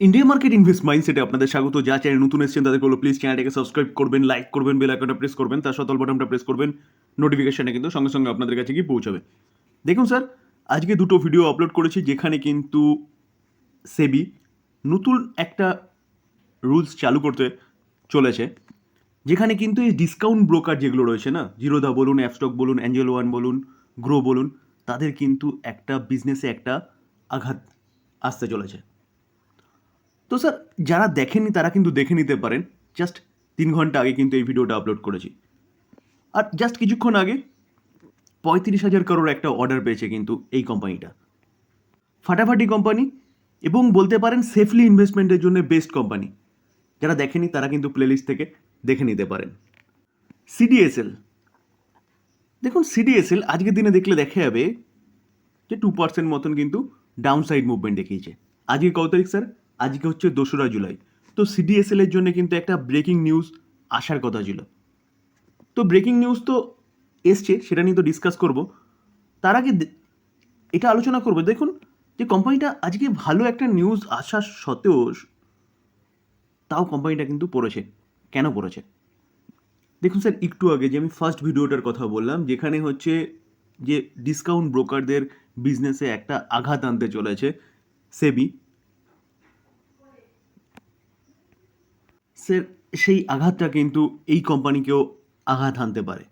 India market invest মাইন্ডসেটে আপনাদের স্বাগত। যা চ্যানেল নতুন এসেছেন তাদের বলো প্লিজ চ্যানেলটাকে সাবস্ক্রাইব করবেন লাইক করবেন বেল আইকনটা প্রেস করবেন, তার সাথে বাটনটা প্রেস করবেন নোটিফিকেশনে কিন্তু সঙ্গে সঙ্গে আপনাদের কাছে গিয়ে পৌঁছাবে। দেখুন স্যার আজকে দুটো ভিডিও আপলোড করেছি, যেখানে কিন্তু সেবি নতুন একটা রুলস চালু করতে চলেছে, যেখানে কিন্তু এই ডিসকাউন্ট ব্রোকার যেগুলো রয়েছে না জিরোদা বলুন অ্যাপস্টক বলুন অ্যাঞ্জেল ওয়ান বলুন গ্রো বলুন, তাদের কিন্তু একটা বিজনেসে একটা আঘাত আসতে চলেছে। তো স্যার, যারা দেখেননি তারা কিন্তু দেখে নিতে পারেন। জাস্ট তিন ঘণ্টা আগে কিন্তু এই ভিডিওটা আপলোড করেছি। আর জাস্ট কিছুক্ষণ আগে পঁয়ত্রিশ হাজার কারোর একটা অর্ডার পেয়েছে কিন্তু এই কোম্পানিটা ফাটাফাটি কোম্পানি এবং বলতে পারেন সেফলি ইনভেস্টমেন্টের জন্য বেস্ট কোম্পানি যারা দেখেনি তারা কিন্তু প্লেলিস্ট থেকে দেখে নিতে পারেন। সিডিএসএল দেখুন সিডিএসএল আজকের দিনে দেখলে দেখা যাবে যে টু পার্সেন্ট মতন কিন্তু ডাউন সাইড মুভমেন্ট দেখিয়েছে। আজকে কত তারিখ, স্যার? আজকে হচ্ছে দোসরা জুলাই। তো সিডিএসএল এর জন্য কিন্তু একটা ব্রেকিং নিউজ আসার কথা ছিল। তো ব্রেকিং নিউজ তো এসছে, সেটা নিয়ে তো ডিসকাস করব। তার আগে এটা আলোচনা করব। দেখুন, যে কোম্পানিটা আজকে ভালো একটা নিউজ আসার সত্ত্বেও, তাও কোম্পানিটা কিন্তু পড়েছে। কেন পড়েছে? দেখুন স্যার, একটু আগে যে আমি ফার্স্ট ভিডিওটার কথা বললাম, যেখানে হচ্ছে যে ডিসকাউন্ট ব্রোকারদের বিজনেসে একটা আঘাত আনতে চলেছে, সেবি। স্যার সেই আঘাতটা কিন্তু এই কোম্পানিকেও আঘাত আনতে পারে।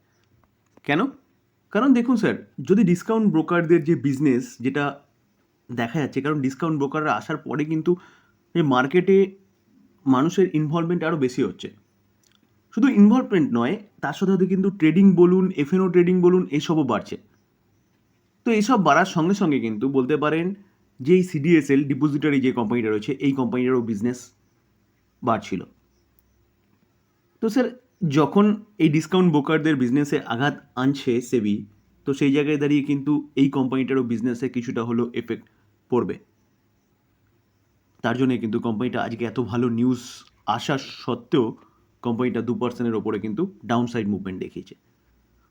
কেন? কারণ দেখুন স্যার, যদি ডিসকাউন্ট ব্রোকারদের যে বিজনেস যেটা দেখা যাচ্ছে, কারণ ডিসকাউন্ট ব্রোকাররা আসার পরে কিন্তু এই মার্কেটে মানুষের ইনভলভমেন্ট আরও বেশি হচ্ছে। শুধু ইনভলভমেন্ট নয়, তার সাথে সাথে কিন্তু ট্রেডিং বলুন এফএনও ট্রেডিং বলুন, এসবও বাড়ছে। তো এইসব বাড়ার সঙ্গে সঙ্গে কিন্তু বলতে পারেন যে এই সিডিএসএল ডিপোজিটারি যে কোম্পানিটা রয়েছে, এই কোম্পানিটারও বিজনেস বাড়ছিল। তো স্যার, যখন এই ডিসকাউন্ট ব্রোকারদের বিজনেসে আঘাত আনছে সেবি তো সেই জায়গায় দাঁড়িয়ে কিন্তু এই কোম্পানিটারও বিজনেসে কিছুটা হলেও এফেক্ট পড়বে। তার জন্যে কিন্তু কোম্পানিটা আজকে এত ভালো নিউজ আসার সত্ত্বেও কোম্পানিটা দু পার্সেন্টের ওপরে কিন্তু ডাউন সাইড মুভমেন্ট দেখিয়েছে।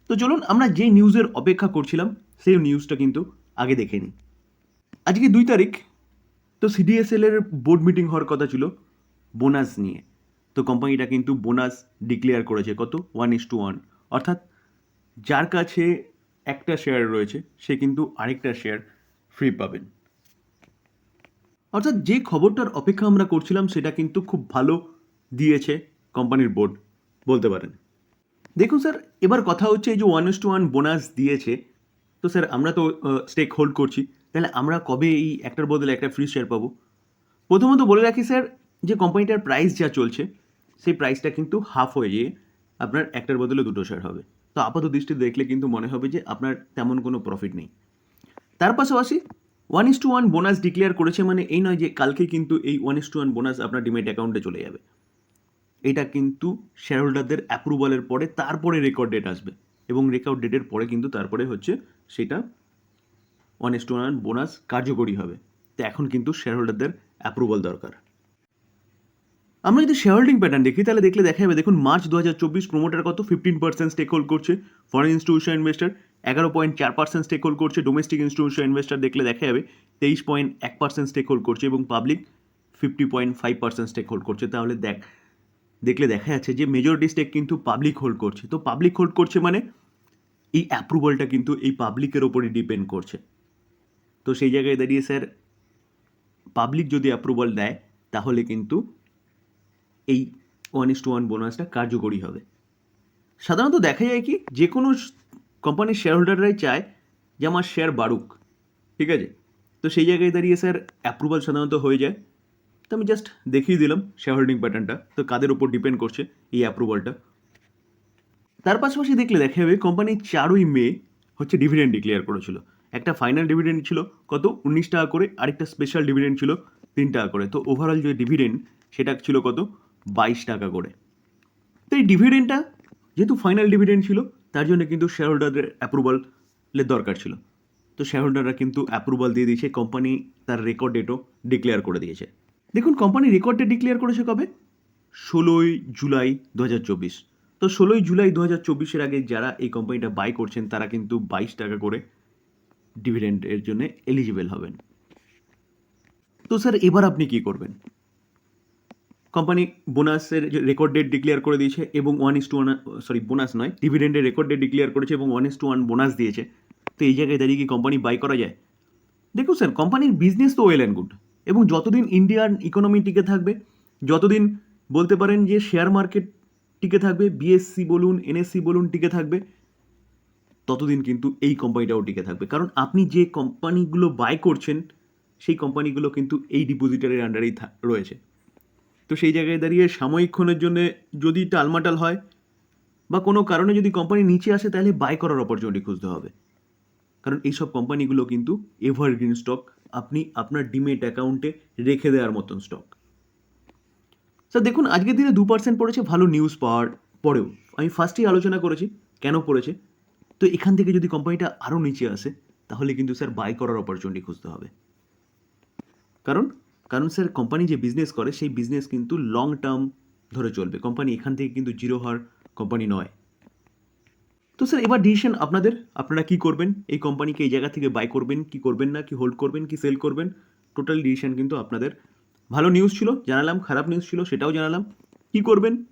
তো চলুন, আমরা যে নিউজের অপেক্ষা করছিলাম, সেই নিউজটা কিন্তু আগে দেখে নিই। আজকে দুই তারিখ, তো সিডিএসএল এর বোর্ড মিটিং হওয়ার কথা ছিল বোনাস নিয়ে। তো কোম্পানিটা কিন্তু বোনাস ডিক্লেয়ার করেছে। কত? ওয়ান ইস টু ওয়ান অর্থাৎ যার কাছে একটা শেয়ার রয়েছে, সে কিন্তু আরেকটা শেয়ার ফ্রি পাবেন। অর্থাৎ যে খবরটার অপেক্ষা আমরা করছিলাম, সেটা কিন্তু খুব ভালো দিয়েছে কোম্পানির বোর্ড বলতে পারেন। দেখুন স্যার, এবার কথা হচ্ছে এই যে one is two one bonus দিয়েছে, তো স্যার আমরা তো স্টেক হোল্ড করছি। তাহলে আমরা কবে এই একটার বদলে একটা ফ্রি শেয়ার পাবো? প্রথমত বলে রাখি স্যার যে কোম্পানিটার প্রাইস যা চলছে সেই প্রাইসটা কিন্তু হাফ হয়ে গিয়ে আপনার একটার বদলে দুটো শেয়ার হবে। তো আপাত দৃষ্টি দেখলে কিন্তু মনে হবে যে আপনার তেমন কোনো প্রফিট নেই। তার পাশাপাশি one is to one bonus declare করেছে মানে এই নয় যে কালকে কিন্তু এই one is to one bonus আপনার ডিমেট অ্যাকাউন্টে চলে যাবে। এটা কিন্তু শেয়ার হোল্ডারদের অ্যাপ্রুভালের পরে তারপরে রেকর্ড ডেট আসবে এবং রেকর্ড ডেটের পরে কিন্তু তারপরে হচ্ছে সেটা one is to one bonus কার্যকরী হবে। তো এখন কিন্তু শেয়ার হোল্ডারদের অ্যাপ্রুভাল দরকার। আমরা যদি শেয়ার হোল্ডিং প্যাটার্ন দেখি, তাহলে দেখলে দেখা যাবে, দেখুন মার্চ দু হাজার চব্বিশ প্রোমোটার কত? ফিফটিন পার্সেন্ট স্টেক হোল্ড করছে ফরেন ইনস্টিটিউশন ইনভেস্টার এগারো পয়েন্ট চার পার্সেন্ট স্টেক হোল্ড করছে ডোমেস্টিক ইনস্টিটিউশন ইনভেস্টার দেখলে দেখা যাবে তেইশ পয়েন্ট এক পার্সেন্ট স্টেক হোল্ড করছে এবং public fifty point five percent stake hold করছে। তাহলে দেখ, দেখলে দেখা যাচ্ছে যে মেজরিটি স্টেক কিন্তু পাবলিক হোল্ড করছে। তো পাবলিক হোল্ড করছে মানে এই অ্যাপ্রুভালটা কিন্তু এই পাবলিকের ওপরই ডিপেন্ড করছে। তো সেই জায়গায় দাঁড়িয়ে স্যার পাবলিক যদি অ্যাপ্রুভাল দেয়, তাহলে কিন্তু এই ওয়ান ইস টু ওয়ান বোনাসটা কার্যকরী হবে। সাধারণত দেখা যায় কি যে কোনো কোম্পানির শেয়ার হোল্ডাররাই চায় যে আমার শেয়ার বাড়ুক, ঠিক আছে? তো সেই জায়গায় দাঁড়িয়ে স্যার অ্যাপ্রুভাল সাধারণত হয়ে যায়। তো আমি জাস্ট দেখিয়ে দিলাম শেয়ার হোল্ডিং প্যাটার্নটা তো কাদের উপর ডিপেন্ড করছে এই অ্যাপ্রুভালটা তার পাশাপাশি দেখলে দেখা যাবে কোম্পানি চারই মে হচ্ছে ডিভিডেন্ড ডিক্লেয়ার করেছিল। একটা ফাইনাল ডিভিডেন্ড ছিল কত? উনিশ টাকা করে। আরেকটা স্পেশাল ডিভিডেন্ড ছিল তিন টাকা করে। তো ওভারঅল যে ডিভিডেন্ড সেটা ছিল কত? বাইশ টাকা করে। তো এই ডিভিডেন্ডটা যেহেতু ফাইনাল ডিভিডেন্ড ছিল, তার জন্য কিন্তু শেয়ার হোল্ডারদের অ্যাপ্রুভালের দরকার ছিল। তো শেয়ার হোল্ডাররা কিন্তু অ্যাপ্রুভাল দিয়ে দিয়েছে কোম্পানি তার রেকর্ড ডেটও ডিক্লেয়ার করে দিয়েছে। দেখুন কোম্পানি রেকর্ড ডিক্লেয়ার করেছে কবে? ষোলোই জুলাই দু হাজার চব্বিশ। তো ষোলোই জুলাই দু হাজার চব্বিশের আগে যারা এই কোম্পানিটা বাই করছেন, তারা কিন্তু বাইশ টাকা করে ডিভিডেন্ডের জন্য এলিজিবল হবেন। তো স্যার এবার আপনি কি করবেন? কোম্পানি বোনাসের রেকর্ড ডেট ডিক্লেয়ার করে দিয়েছে এবং one is to one sorry bonus নয় ডিভিডেন্ডের রেকর্ড ডেট ডিক্লেয়ার করেছে এবং one is to one bonus দিয়েছে। তো এই জায়গায় দাঁড়িয়ে কি কোম্পানি বাই করা যায়? দেখুন স্যার কোম্পানির বিজনেস তো ওয়েল অ্যান্ড গুড এবং যতদিন ইন্ডিয়ান ইকোনমি টিকে থাকবে, যতদিন বলতে পারেন যে শেয়ার মার্কেট টিকে থাকবে বিএসসি বলুন এনএসসি বলুন টিকে থাকবে, ততদিন কিন্তু এই কোম্পানিটাও টিকে থাকবে। কারণ আপনি যে কোম্পানিগুলো বাই করছেন, সেই কোম্পানিগুলো কিন্তু এই ডিপোজিটারের আন্ডারেই রয়েছে। তো সেই জায়গায় দাঁড়িয়ে সাময়িকক্ষণের জন্য যদি টালমাটাল হয় বা কোনো কারণে যদি কোম্পানি নিচে আসে, তাহলে বাই করার অপরচুনিটি খুঁজতে হবে। কারণ এইসব কোম্পানিগুলো কিন্তু এভারগ্রিন স্টক আপনি আপনার ডিমেট অ্যাকাউন্টে রেখে দেওয়ার মতন স্টক স্যার দেখুন, আজকের দিনে দু পার্সেন্ট পড়েছে, ভালো নিউজ পাওয়ার পরেও। আমি ফার্স্টেই আলোচনা করেছি, কেন পড়েছে? তো এখান থেকে যদি কোম্পানিটা আরও নিচে আসে, তাহলে কিন্তু স্যার বাই করার অপরচুনিটি খুঁজতে হবে। কারণ কারণ স্যার কোম্পানি যে বিজনেস করে, সেই বিজনেস কিন্তু লং টার্ম ধরে চলবে। কোম্পানি এখান থেকে কিন্তু জিরো হওয়ার কোম্পানি নয়। তো স্যার, এবার ডিসিশন আপনাদের, আপনারা কি করবেন? এই কোম্পানিকে এই জায়গা থেকে বাই করবেন, কি করবেন না, কি হোল্ড করবেন, কি সেল করবেন? টোটাল ডিসিশন কিন্তু আপনাদের। ভালো নিউজ ছিল, জানালাম, খারাপ নিউজ ছিল, সেটাও জানালাম। কি করবেন?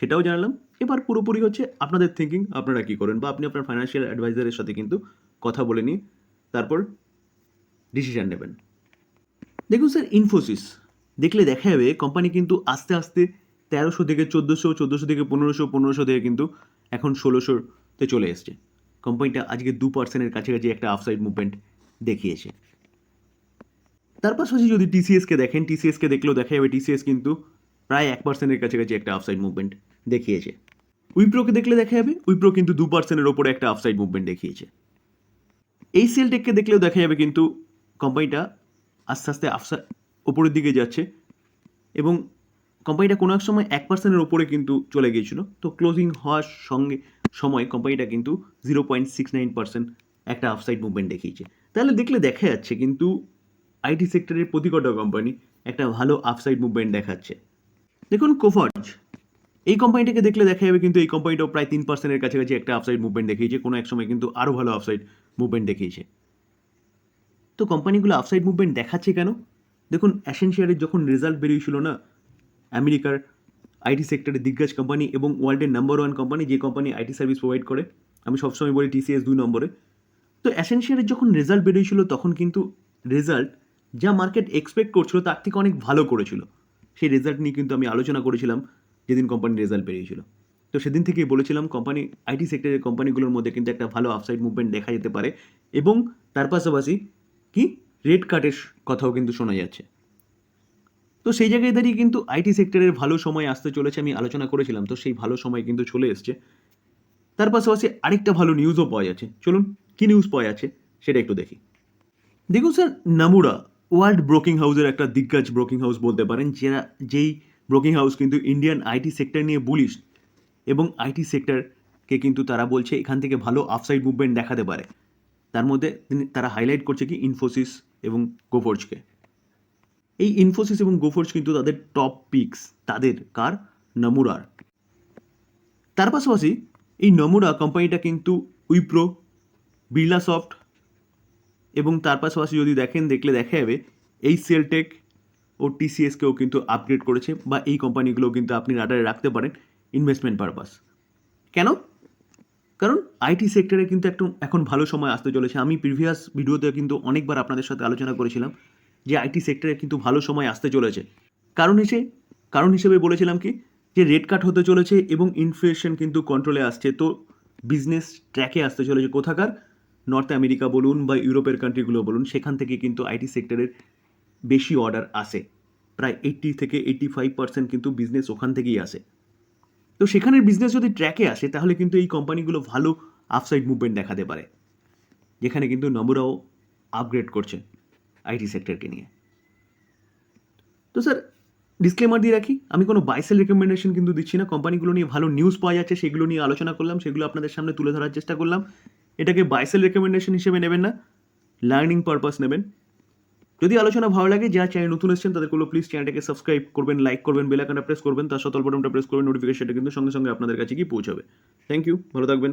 সেটাও জানালাম। এবার পুরোপুরি হচ্ছে আপনাদের থিঙ্কিং আপনারা কি করবেন? বা আপনি আপনার ফাইন্যান্সিয়াল অ্যাডভাইজারের সাথে কিন্তু কথা বলে নিয়ে তারপর ডিসিশন নেবেন। দেখুন স্যার ইনফোসিস দেখলে দেখা যাবে কোম্পানি কিন্তু আস্তে আস্তে তেরোশো থেকে চোদ্দোশো চোদ্দোশো থেকে পনেরোশো পনেরোশো থেকে কিন্তু এখন ষোলোশোতে চলে এসছে। কোম্পানিটা আজকে দু পার্সেন্টের কাছাকাছি একটা আফসাইড মুভমেন্ট দেখিয়েছে। তার পাশাপাশি যদি টিসিএসকে দেখেন টিসিএসকে দেখলেও দেখা যাবে টিসিএস কিন্তু প্রায় এক পার্সেন্টের কাছাকাছি একটা আফসাইড মুভমেন্ট দেখিয়েছে। উইপ্রোকে দেখলে দেখা যাবে উইপ্রো কিন্তু দু পার্সেন্টের ওপরে একটা আফসাইড মুভমেন্ট দেখিয়েছে। এই সেলটেককে দেখলেও দেখা যাবে কিন্তু কোম্পানিটা আস্তে আস্তে আফসা ওপরের দিকে যাচ্ছে এবং কোম্পানিটা কোনো এক সময় এক পার্সেন্টের ওপরে কিন্তু চলে গিয়েছিল। তো ক্লোজিং হওয়ার সঙ্গে সময় কোম্পানিটা কিন্তু zero point six nine percent একটা আফসাইড মুভমেন্ট দেখিয়েছে। তাহলে দেখলে দেখা যাচ্ছে কিন্তু আইটি সেক্টরের প্রতি কটা কোম্পানি একটা ভালো আফসাইড মুভমেন্ট দেখাচ্ছে। দেখুন কোফার্জ এই কোম্পানিটাকে দেখলে দেখা যাবে কিন্তু এই কোম্পানিটাও প্রায় তিন পার্সেন্টের কাছাকাছি একটা আফসাইড মুভমেন্ট দেখিয়েছে, কোনো এক সময় কিন্তু আরও ভালো আফসাইড মুভমেন্ট দেখিয়েছে। তো কোম্পানিগুলো আফসাইড মুভমেন্ট দেখাচ্ছে কেন? দেখুন অ্যাসেনশিয়ারের যখন রেজাল্ট বেরিয়েছিল না, আমেরিকার আইটি সেক্টরের দিগ্গজ কোম্পানি এবং ওয়ার্ল্ডের নাম্বার ওয়ান কোম্পানি যে কোম্পানি আইটি সার্ভিস প্রোভাইড করে, আমি সবসময় বলি টিসিএস দুই নম্বরে, তো অ্যাসেনশিয়ারের যখন রেজাল্ট বেরিয়েছিল তখন কিন্তু রেজাল্ট যা মার্কেট এক্সপেক্ট করছিল তার থেকে অনেক ভালো করেছিল। সেই রেজাল্ট নিয়ে কিন্তু আমি আলোচনা করেছিলাম যেদিন কোম্পানির রেজাল্ট বেরিয়েছিল। তো সেদিন থেকেই বলেছিলাম কোম্পানি আইটি সেক্টরের কোম্পানিগুলোর মধ্যে কিন্তু একটা ভালো আফসাইড মুভমেন্ট দেখা যেতে পারে এবং তার পাশাপাশি কি? রেড কার্টের কথাও কিন্তু শোনা যাচ্ছে। তো সেই জায়গায় দাঁড়িয়ে কিন্তু আইটি সেক্টরের ভালো সময় আসতে চলেছে আমি আলোচনা করেছিলাম, তো সেই ভালো সময় কিন্তু চলে এসছে। তার পাশাপাশি আরেকটা ভালো নিউজও পাওয়া যাচ্ছে। চলুন, কি নিউজ পাওয়া যাচ্ছে সেটা একটু দেখি। দেখুন স্যার, নামুরা, ওয়ার্ল্ড ব্রোকিং হাউসের একটা দিগ্গজ ব্রোকিং হাউস বলতে পারেন, যারা, যেই ব্রোকিং হাউস কিন্তু ইন্ডিয়ান আইটি সেক্টর নিয়ে বুলিশ এবং আইটি সেক্টরকে কিন্তু তারা বলছে এখান থেকে ভালো আফসাইড মুভমেন্ট দেখাতে পারে। তার মধ্যে তিনি, তারা হাইলাইট করছে কি ইনফোসিস এবং গোফোর্জকে এই ইনফোসিস এবং গোফোর্জ কিন্তু তাদের টপ পিকস তাদের কার? নমুরার তার পাশাপাশি এই নমুরা কোম্পানিটা কিন্তু উইপ্রো বিড়লা সফট এবং তার পাশাপাশি যদি দেখেন, দেখলে দেখা যাবে এই সেলটেক ও টিসিএসকেও কিন্তু আপগ্রেড করেছে বা এই কোম্পানিগুলোও কিন্তু আপনি রাডারে রাখতে পারেন ইনভেস্টমেন্ট পারপাস কেন? কারণ আইটি সেক্টরে কিন্তু একটু এখন ভালো সময় আসতে চলেছে। আমি প্রিভিয়াস ভিডিওতে কিন্তু অনেকবার আপনাদের সাথে আলোচনা করেছিলাম যে আইটি সেক্টরে কিন্তু ভালো সময় আসতে চলেছে। কারণ হিসেবে কারণ হিসেবে বলেছিলাম কি, যে রেট কাট হতে চলেছে এবং ইনফ্লেশন কিন্তু কন্ট্রোলে আসছে। তো বিজনেস ট্র্যাকে আসতে চলেছে কোথাকার? নর্থ আমেরিকা বলুন বা ইউরোপের কান্ট্রিগুলো বলুন, সেখান থেকে কিন্তু আইটি সেক্টরের বেশি অর্ডার আসে। প্রায় এইট্টি থেকে এইট্টি ফাইভ পার্সেন্ট কিন্তু বিজনেস ওখান থেকেই আসে। তো সেখানের বিজনেস যদি ট্র্যাকে আসে, তাহলে কিন্তু এই কোম্পানিগুলো ভালো আফসাইড মুভমেন্ট দেখাতে পারে, যেখানে কিন্তু নম্বরাও আপগ্রেড করছে আইটি সেক্টরকে নিয়ে। তো স্যার ডিসক্লেমার দিয়ে রাখি, আমি কোনো বাইসেল রেকমেন্ডেশন কিন্তু দিচ্ছি না। কোম্পানিগুলো নিয়ে ভালো নিউজ পাওয়া যাচ্ছে, সেগুলো নিয়ে আলোচনা করলাম, সেগুলো আপনাদের সামনে তুলে ধরার চেষ্টা করলাম। এটাকে বাইসেল রেকমেন্ডেশন হিসেবে নেবেন না লার্নিং পারপাস নেবেন। যদি আলোচনা ভালো লাগে, যারা চ্যানেল নতুন এসেছেন কোনো প্লিজ চ্যানেলটাকে সাবস্ক্রাইব করবেন লাইক করবেন বেল আইকনটা প্রেস করবেন, তার সাথে অল্পটা প্রেস করবেন নোটিফিকেশনটা কিন্তু সঙ্গে সঙ্গে আপনাদের কাছে গিয়ে পৌঁছাবে। থ্যাংক ইউ ভালো থাকবেন।